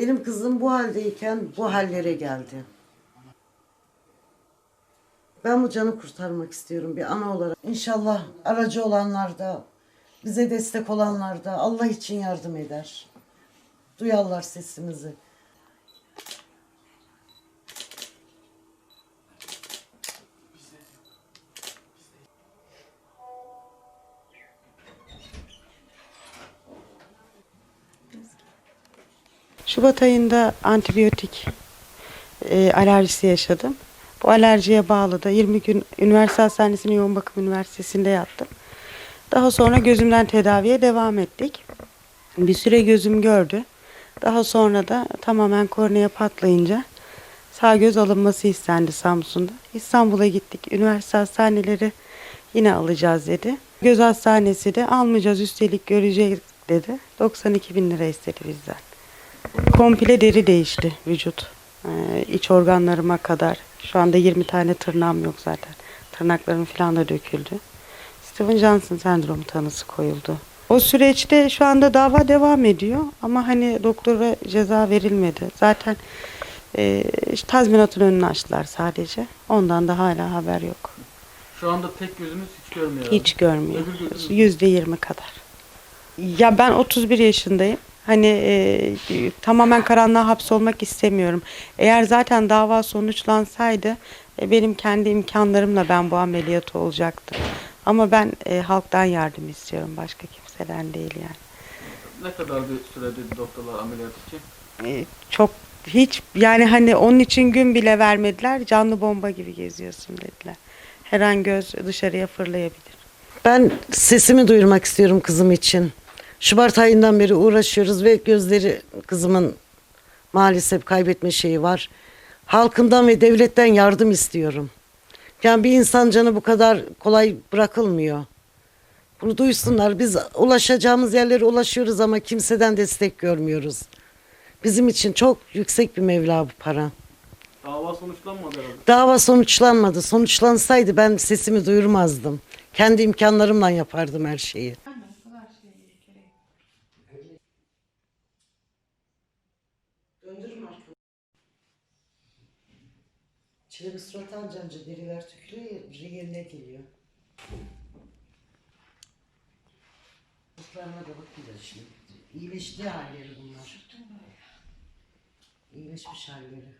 Benim kızım bu haldeyken bu hallere geldi. Ben bu canı kurtarmak istiyorum bir ana olarak. İnşallah aracı olanlar da, bize destek olanlar da Allah için yardım eder. Duyarlar sesimizi. Şubat ayında antibiyotik e, alerjisi yaşadım. Bu alerjiye bağlı da 20 gün üniversite hastanesinin yoğun bakım üniversitesinde yattım. Daha sonra gözümden tedaviye devam ettik. Bir süre gözüm gördü. Daha sonra da tamamen kornea patlayınca sağ göz alınması istendi Samsun'da. İstanbul'a gittik. Üniversite hastaneleri yine alacağız dedi. Göz hastanesi de almayacağız üstelik göreceğiz dedi. 92 bin lira istedi bizden. Komple deri değişti vücut. Ee, iç organlarıma kadar. Şu anda 20 tane tırnağım yok zaten. Tırnaklarım falan da döküldü. Steven Johnson sendromu tanısı koyuldu. O süreçte şu anda dava devam ediyor ama hani doktora ceza verilmedi. Zaten e, tazminatın önünü açtılar sadece. Ondan da hala haber yok. Şu anda tek gözümüz hiç görmüyor. Hiç görmüyor. Öbür gözümüz- Yüzde yirmi kadar. Ya ben 31 yaşındayım. Hani e, tamamen karanlığa hapsolmak istemiyorum. Eğer zaten dava sonuçlansaydı e, benim kendi imkanlarımla ben bu ameliyatı olacaktım. Ama ben e, halktan yardım istiyorum. Başka kimseden değil yani. Ne kadar bir süre dedi doktorlar ameliyat için? E, çok hiç yani hani onun için gün bile vermediler. Canlı bomba gibi geziyorsun dediler. Her an göz dışarıya fırlayabilir. Ben sesimi duyurmak istiyorum kızım için. Şubat ayından beri uğraşıyoruz ve gözleri kızımın maalesef kaybetme şeyi var. Halkından ve devletten yardım istiyorum. Yani bir insan canı bu kadar kolay bırakılmıyor. Bunu duysunlar. Biz ulaşacağımız yerlere ulaşıyoruz ama kimseden destek görmüyoruz. Bizim için çok yüksek bir mevla bu para. Dava sonuçlanmadı herhalde. Dava sonuçlanmadı. Sonuçlansaydı ben sesimi duyurmazdım. Kendi imkanlarımla yapardım her şeyi. Döndürme arkamı. Çile bir surat alacağınca deriler tükürüyor, yerine geliyor. Kutlarına da bakıyorlar şimdi. İyileşti halleri bunlar. İyileşmiş halleri.